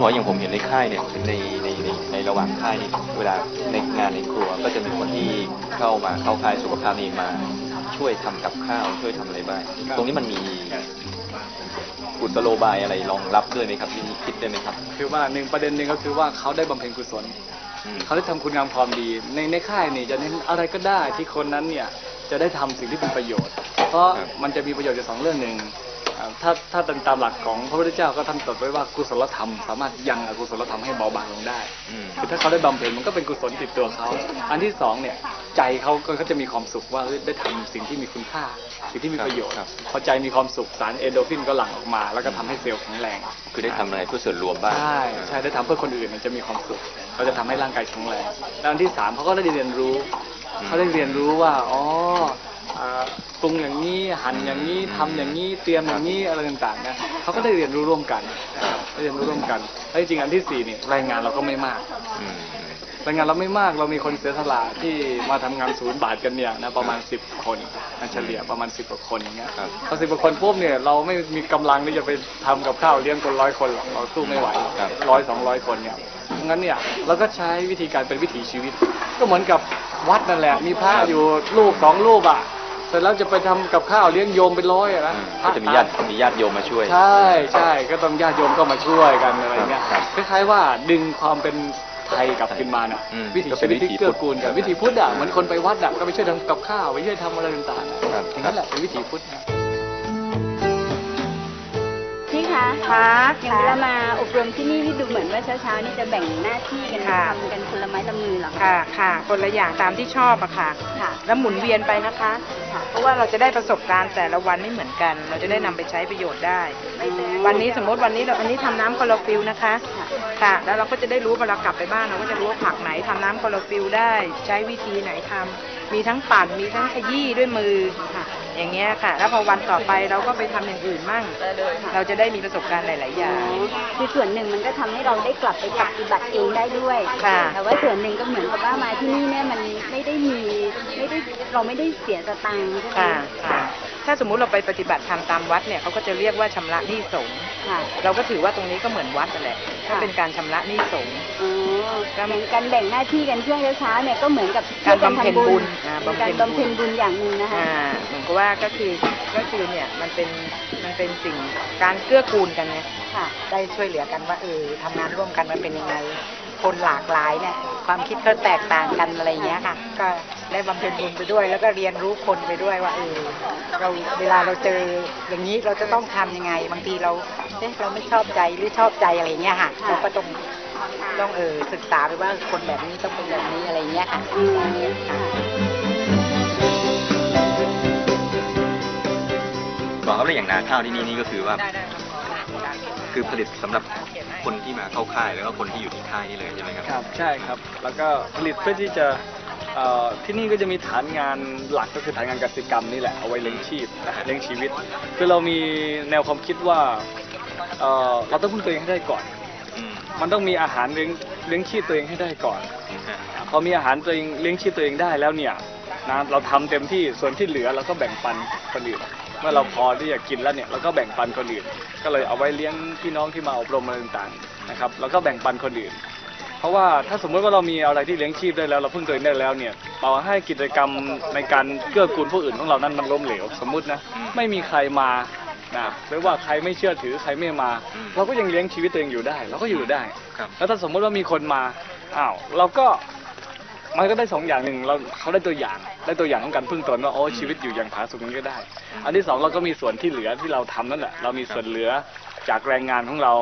หมออย่างผมเห็นในค่ายเนี่ยในในในในระหว่างค่ายนี่เวลาในงานในครัวก็จะมีคนที่เข้ามาเข้าค่ายสุขภาพนี่มาช่วยทำกับข้าวช่วยทำอะไรบ้างครับตรงนี้มันมีกุศโลบายอะไรรองรับด้วยไหมครับที่นี่คิดได้ไหมครับ คือว่าหนึ่งประเด็นหนึ่งก็คือว่าเขาได้บำเพ็ญกุศลอืมเขาได้ทำคุณงามความดี ในในค่ายนี่จะเน้นอะไรก็ได้ที่คนนั้นเนี่ยจะได้ทำสิ่งที่เป็นประโยชน์ เพราะมันจะมีประโยชน์อยู่สองเรื่องหนึ่ง อ่าถ้าถ้าตามหลักของพระพุทธเจ้าก็ท่านตรัสไว้ว่ากุศลธรรม สามารถยังอกุศลธรรมให้เบาบางลงได้อืมคือถ้าเขาได้บำเพ็ญมันก็เป็นกุศลติดตัวเขา อันที่สองเนี่ยใจเขาก็เขาจะมีความสุขว่าเฮ้ยได้ทำสิ่งที่มีคุณค่า สิ่งที่มีประโยชน์ครับพอใจมีความสุขสารเอนโดรฟินก็หลั่งออกมา แล้วก็ทำให้เซลล์แข็งแรง คือได้ทำอะไรเพื่อส่วนรวมบ้างใช่ใช่ได้ทำเพื่อคนอื่นมันจะมีความสุขเราจะทำให้ร่างกายแข็งแรงแล้วอันที่สามเขาก็ได้เรียนรู้อืมเขาได้เรียนรู้ว่าอ๋ออ่า ปรุงอย่างนี้หั่นอย่างนี้ทำอย่างนี้เตรียมอย่างนี้อะไรต่างๆนะเขาก็ได้เรียนรู้ร่วมกันนะครับได้เรียนรู้ร่วมกันแล้วจริงๆอันที่สี่นี่รายงานเราก็ไม่มากอืมรายงานเราไม่มากเรามีคนเสียสละที่มาทำงานศูนย์บาทกันเนี่ยนะประมาณ10คนนะเฉลี่ยประมาณ10กว่าคนอย่างเงี้ยครับพอสิบกว่าคนปุ๊บเนี่ยเราไม่มีกำลังที่จะไปทำกับข้าวเลี้ยงคนร้อยคนหรอกเราสู้ไม่ไหวครับร้อยสองร้อยคนเนี่ยงั้นเนี่ยเราก็ใช้วิธีการเป็นวิถีชีวิต ก็เหมือนกับวัดนั่นแหละมีพระอยู่รูปสองรูปอะ เสร็จแล้วจะไปทำกับข้าวเลี้ยงโยมเป็นร้อยอะนะอืมพระก็จะมีญาติมีญาติโยมมาช่วย ใช่ใช่ก็ต้องญาติโยมก็มาช่วยกันอะไรเงี้ยครับคล้ายๆว่าดึงความเป็นไทยกลับขึ้นมาน่ะอืมวิถีก็เป็ชีนวิตที่วิถีเกื้อกูลกันพุทธวิถีพุทธอะเหมือนคนไปวัดอะก็ไปช่วยทำกับข้าวไปช่วยทำอะไรต่างๆอะครับอย่างนั้นแหละเป็นวิถีพุทธนะพี่ คะครับอย่างเวลามาอบรมที่นี่นี่ดูเหมือนว่าเช้าๆนี่จะแบ่งหน้าที่กันค่ะ ทำกันคนละไม้ละมือเหรอคะค่ะค่ะคนละอย่างตามที่ชอบอะค่ะ ค่ะ แล้วหมุนเวียนไปนะคะ ค่ะเพราะว่าเราจะได้ประสบการณ์แต่ละวันไม่เหมือนกัน เราจะได้นำไปใช้ประโยชน์ได้วันนี้สมมติวันนี้เราอันนี้ทำน้ำคลอโรฟิลนะคะ ค่ะค่ะ แล้วเราก็จะได้รู้เวลากลับไปบ้านเราก็จะรู้ว่าผักไหนทำน้ำคลอโรฟิลได้ ใช้วิธีไหนทำมีทั้งปั่นมีทั้งขยี้ด้วยมือค่ะ อย่างเงี้ยค่ะ แล้วพอวันต่อไปเราก็ไปทำอย่างอื่นมั่ง เราจะได้มีประสบการณ์หลาย ๆ อย่าง คือส่วนหนึ่งมันก็ทำให้เราได้กลับไปปฏิบัติเองได้ด้วย ค่ะ แต่ว่าส่วนหนึ่งก็เหมือนกับว่ามาที่นี่เนี่ยมันไม่ได้มีไม่ได้เราไม่ได้เสียสตังค์ใช่ไหม ค่ะค่ะ ถ้าสมมุติเราไปปฏิบัติธรรมตามวัดเนี่ยเขาก็จะเรียกว่าชำระหนี้สงฆ์ค่ะ เราก็ถือว่าตรงนี้ก็เหมือนวัดนั่นแหละก็ค่ะ เป็นการชำระหนี้สงฆ์ อ๋ออย่างการแบ่งหน้าที่กันช่วงเช้าๆเนี่ยก็เหมือนกับการบำเพ็ญบุญช่วยอ่ากันทำบุญเป็นการบำบำเพ็เพ็ญญบุบุญ ญอย่างหนึ่งนะคะ อ่าเหมือนกับว่าก็คือก็คือเนี่ยมันเป็นมันเป็นสิ่งการเกื้อกูลกันไง ค่ะ ได้ช่วยเหลือกันว่าเออทำงานร่วมกันมันเป็นยังไง คนหลากหลายเนี่ยความคิดก็แตกต่างกันอะไรอย่างเงี้ยค่ะ ก็ ได้บำเพ็ญบุญไปด้วย แล้วก็เรียนรู้คนไปด้วยว่าเออเราเวลาเราเจออย่างนี้เราจะต้องทำยังไง บางทีเราเอ๊ะเราไม่ชอบใจหรือชอบใจอะไรอย่างเงี้ยค่ะค่ะเราก็ต้องต้องเออศึกษาไปว่าคนแบบนี้ต้องเป็นแบบนี้อะไรอย่างเงี้ยค่ะอืมค่ะหมอครับแล้วอย่างนาข้าวที่นี่นี่ก็คือว่า คือผลิตสำหรับคนที่มาเข้าค่ายแล้วก็คนที่อยู่ที่ค่ายนี่เลยใช่ไหมครับครับ ใช่ครับ แล้วก็ผลิตเพื่อที่จะ เอ่อที่นี่ก็จะมีฐานงานหลักก็คือฐานงานกสิกรรมนี่แหละเอาไว้เลี้ยงชีพเลี้ยงชีวิต คือเรามีแนวความคิดว่าเอ่อเราต้องพึ่งตัวเองให้ได้ก่อน อืมมันต้องมีอาหารเลี้ยงเลี้ยงชีพตัวเองให้ได้ก่อนพอมีอาหารตัวเองเลี้ยงชีพตัวเองได้แล้วเนี่ยนะเราทำเต็มที่ส่วนที่เหลือเราก็แบ่งปันคนอื่นเมื่อเราพอที่จะกินแล้วเนี่ยเราก็แบ่งปันคนอื่น ก็เลยเอาไว้เลี้ยงพี่น้องที่มาอบรมอะไรต่างๆนะครับแล้วก็แบ่งปันคนอื่น เพราะว่าถ้าสมมติว่าเรามีอะไรที่เลี้ยงชีพได้แล้ว เราพึ่งตัวเองได้แล้วเนี่ยต่อให้กิจกรรมในการเกื้อกูลผู้อื่นของเรานั้นมันล้มเหลว สมมุตินะไม่มีใครมานะหรือว่าใครไม่เชื่อถือใครไม่มา เราก็ยังเลี้ยงชีวิตตัวเองอยู่ได้ เราก็อยู่ได้ครับแล้วถ้าสมมติว่ามีคนมาอ้าวเราก็มันก็ได้สองอย่างหนึ่งเราเขาได้ตัวอย่างได้ตัวอย่างของการพึ่งตนว่าโอ้ชีวิตอยู่อย่างผาสุกนี้ก็ได้ อันที่สองเราก็มีส่วนที่เหลือที่เราทำนั่นแหละเรามีส่วนเหลือ จากแรงงานของเรา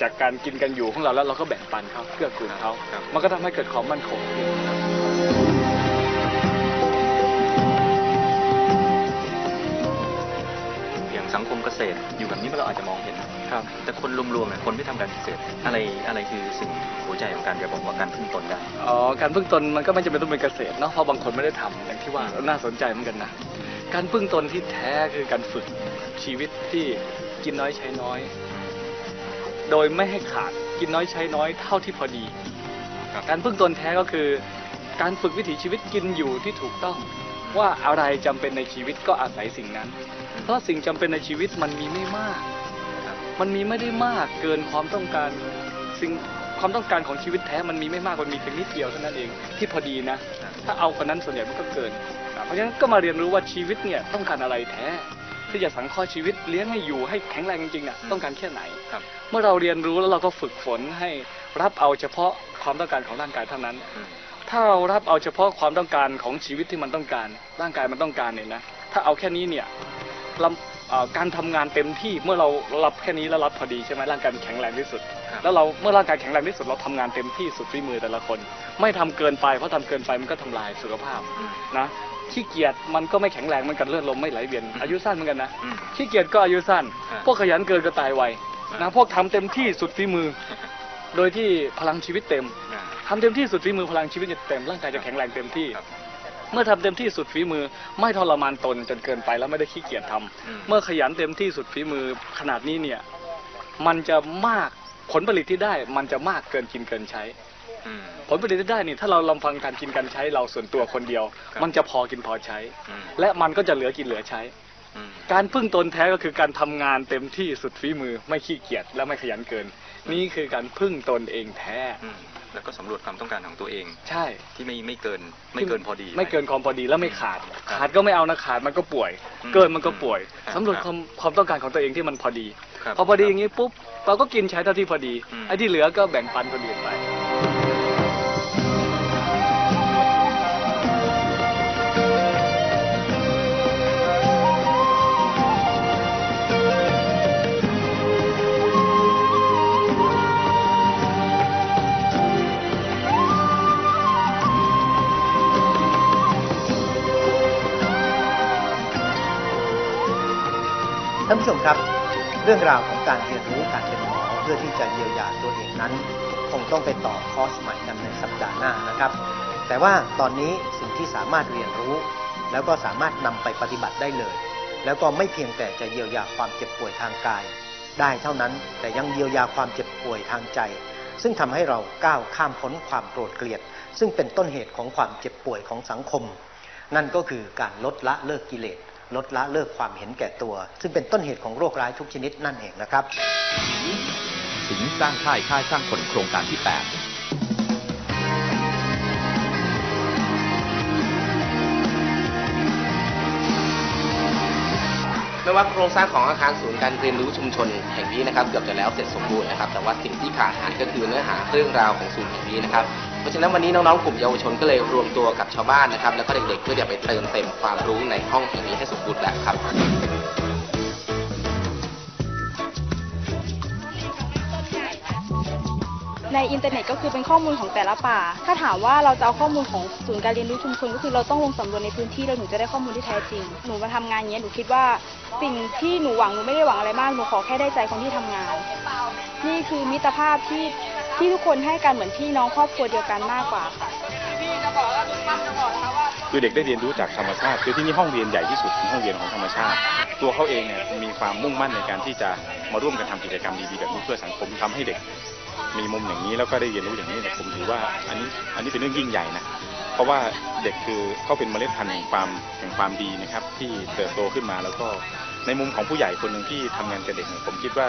จากการกินกันอยู่ของเราแล้วเราก็แบ่งปันเขาเกื้อกูลเขาครับมันก็ทำให้เกิดความมั่นคงขึ้นอย่างสังคมเกษตรอยู่แบบนี้เราอาจจะมองเห็นครับ แต่คนรวมๆเนี่ยคนที่ทำการเกษตรอะไรอะไรคือสิ่งหัวใจของการจะบอกว่าการพึ่งตนได้อ๋อการพึ่งตนมันก็ไม่จำเป็นต้องเป็นเกษตรเนาะเพราะบางคนไม่ได้ทำอย่างที่ว่าน่าสนใจเหมือนกันนะการพึ่งตนที่แท้คือการฝึกชีวิตที่กินน้อยใช้น้อย โดยไม่ให้ขาดกินน้อยใช้น้อยเท่าที่พอดีครับการพึ่งตนแท้ก็คือ การฝึกวิถีชีวิตกินอยู่ที่ถูกต้อง ว่าอะไรจำเป็นในชีวิตก็อาศัยสิ่งนั้น เพราะสิ่งจำเป็นในชีวิตมันมีไม่มาก มันมีไม่ได้มากเกินความต้องการสิ่งความต้องการของชีวิตแท้มันมีไม่มากมันมีเพียงนิดเดียวเท่านั้นเองที่พอดีนะ ถ้าเอาคนนั้นส่วนใหญ่มันก็เกินนะเพราะฉะนั้นก็มาเรียนรู้ว่าชีวิตเนี่ยต้องการอะไรแท้ ที่จะสังเคราะห์ชีวิตเลี้ยงให้อยู่ให้แข็งแรงจริงๆน่ะต้องการแค่ไหนครับ เมื่อเราเรียนรู้แล้วเราก็ฝึกฝนให้รับเอาเฉพาะความต้องการของร่างกายเท่านั้นอืมถ้าเรารับเอาเฉพาะความต้องการของชีวิตที่มันต้องการ ร่างกายมันต้องการเนี่ยนะถ้าเอาแค่นี้เนี่ยลำเอ่อการทำงานเต็มที่เมื่อเรารับแค่นี้แล้วรับพอดีใช่ไหมร่างกายมันแข็งแรงที่สุดครับ แล้วเราเมื่อร่างกายแข็งแรงที่สุดเราทำงานเต็มที่สุดฝีมือแต่ละคน ไม่ทำเกินไปเพราะทำเกินไปมันก็ทำลายสุขภาพอืมนะขี้เกียจมันก็ไม่แข็งแรงเหมันกันเลือดลมไม่ไหลเวียนอายุสั้นเหมือนกันนะอืมขี้เกียจก็อายุสั้นอ่าพวกขยันเกินก็ตายไวอ่านะพวกทำเต็มที่สุดฝีมือ โดยที่พลังชีวิตเต็มอ่าทำเต็มที่สุดฝีมือพลังชีวิตจะเต็มร่างกายจะแข็งแรงเต็มที่ครับเมื่อทำเต็มที่สุดฝีมือ ไม่ทรมานตนจนเกินไปแล้วไม่ได้ขี้เกียจทำอืมเมื่อขยันเต็มที่สุดฝีมือขนาดนี้เนี่ย มันจะมาก ผลผลิตที่ได้มันจะมากเกินกินเกินใช้ อืม ผลผลิตที่ได้นี่ถ้าเราลำพังการกินการใช้เราส่วนตัวคนเดียว ครับ มันจะพอกินพอใช้ อืมและมันก็จะเหลือกินเหลือใช้ อืม การพึ่งตนแท้ก็คือการทำงานเต็มที่สุดฝีมือไม่ขี้เกียจและไม่ขยันเกิน นี่คือการพึ่งตนเองแท้ อืมแล้วก็สำรวจความต้องการของตัวเองใช่ ที่ไม่ไม่เกินไม่เกินพอดี ไม่เกินความพอดีแล้วไม่ขาด ครับขาดก็ไม่เอานะขาดมันก็ป่วย อืมเกินมันก็ป่วยครับสำรวจความความต้องการของตัวเองที่มันพอดีครับ พอพอดีอย่างนี้ปุ๊บเราก็กินใช้เท่าที่พอดีอืมไอ้ที่เหลือก็แบ่งปันคนอื่นไปท่านผู้ชมครับ เรื่องราวของการเรียนรู้การเป็นหมอเพื่อที่จะเยียวยาตัวเองนั้น คงต้องไปต่อคอร์สใหม่กันในสัปดาห์หน้านะครับ แต่ว่าตอนนี้สิ่งที่สามารถเรียนรู้ แล้วก็สามารถนำไปปฏิบัติได้เลย แล้วก็ไม่เพียงแต่จะเยียวยาความเจ็บป่วยทางกาย ได้เท่านั้นแต่ยังเยียวยาความเจ็บป่วยทางใจ ซึ่งทำให้เราก้าวข้ามพ้นความโกรธเกลียด ซึ่งเป็นต้นเหตุของความเจ็บป่วยของสังคม นั่นก็คือการลดละเลิกกิเลส ลดละเลิกความเห็นแก่ตัว ซึ่งเป็นต้นเหตุของโรคร้ายทุกชนิดนั่นเองนะครับ สิงห์สร้างค่ายค่ายสร้างคนโครงการที่8ไม่ว่าโครงสร้างของอาคารศูนย์การเรียนรู้ชุมชนแห่งนี้นะครับเกือบจะแล้วเสร็จสมบูรณ์นะครับ แต่ว่าสิ่งที่ขาดหายก็คือเนื้อหาเรื่องราวของศูนย์แห่งนี้นะครับ เพราะฉะนั้นวันนี้น้องๆกลุ่มเยาวชนก็เลยรวมตัวกับชาวบ้านนะครับแล้วก็เด็กๆเพื่อจะไปเติมเต็มความรู้ในห้องแห่งนี้ให้สมบูรณ์แบบครับ ในอินเทอร์เน็ตก็คือเป็นข้อมูลของแต่ละป่า ถ้าถามว่าเราจะเอาข้อมูลของศูนย์การเรียนรู้ชุมชนก็คือเราต้องลงสำรวจในพื้นที่เราถึงจะได้ข้อมูลที่แท้จริง หนูมาทำงานเงี้ยหนูคิดว่าสิ่งที่หนูหวังหนูไม่ได้หวังอะไรมากหนูขอแค่ได้ใจคนที่ทำงาน นี่คือมิตรภาพที่ที่ทุกคนให้กันเหมือนพี่น้องครอบครัวเดียวกันมากกว่าค่ะ คือเด็กได้เรียนรู้จากธรรมชาติคือที่นี่ห้องเรียนใหญ่ที่สุดเป็นห้องเรียนของธรรมชาติ ตัวเขาเองเนี่ยมีความมุ่งมั่นในการที่จะมาร่วมกันทำกิจกรรมดีๆแบบนี้เพื่อสังคมทำให้เด็กมีมุมอย่างนี้แล้วก็ได้เรียนรู้อย่างนี้เนี่ยผมถือว่าอันนี้อันนี้เป็นเรื่องยิ่งใหญ่นะเพราะว่าเด็กคือเขาเป็นเมล็ดพันธุ์แห่งความแห่งความดีนะครับ ที่เติบโตขึ้นมาแล้วก็ในมุมของผู้ใหญ่คนหนึ่งที่ทำงานกับเด็กเนี่ยผมคิดว่า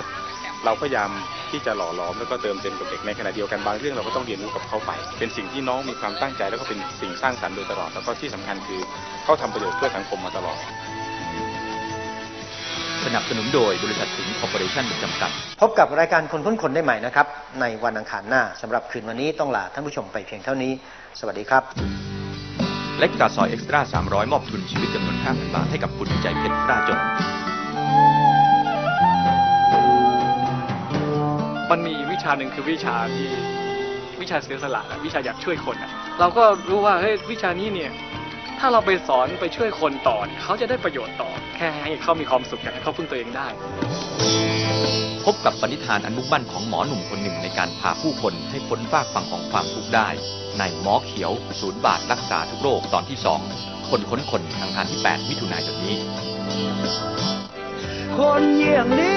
เราพยายามที่จะหล่อหลอมแล้วก็เติมเต็มกับเด็กในขณะเดียวกันบางเรื่องเราก็ต้องเรียนรู้กับเขาไป เป็นสิ่งที่น้องมีความตั้งใจแล้วก็เป็นสิ่งสร้างสรรค์โดยตลอดแล้วก็ที่สำคัญคือเขาทำประโยชน์เพื่อสังคมมาตลอด สนับสนุนโดยบริษัทสิงห์คอร์ปอเรชั่นจำกัด พบกับรายการคนค้นคนได้ใหม่นะครับ ในวันอังคารหน้าสำหรับคืนวันนี้ต้องลาท่านผู้ชมไปเพียงเท่านี้ สวัสดีครับเล็กตาซอยเอ็กซ์ตร้า300 มอบทุนชีวิตจำนวน5,000บาทให้กับคุณใจเพชรกล้าจน มันมีวิชาหนึ่งคือวิชาที่วิชาเสียสละอะวิชาอยากช่วยคนอะเราก็รู้ว่าเฮ้ยวิชานี้เนี่ย ถ้าเราไปสอนไปช่วยคนต่อเนี่ยเขาจะได้ประโยชน์ต่อ แค่ให้เขามีความสุขอยากให้เขาพึ่งตัวเองได้ พบกับปณิธานอันมุ่งมั่นของหมอหนุ่มคนหนึ่งในการพาผู้คนให้พ้นฟากฝั่งของความทุกข์ได้ ในหมอเขียวศูนย์บาทรักษาทุกโรคตอนที่2คนค้นคนอังคารที่ 8 มิถุนายนนี้ คนอย่างนี้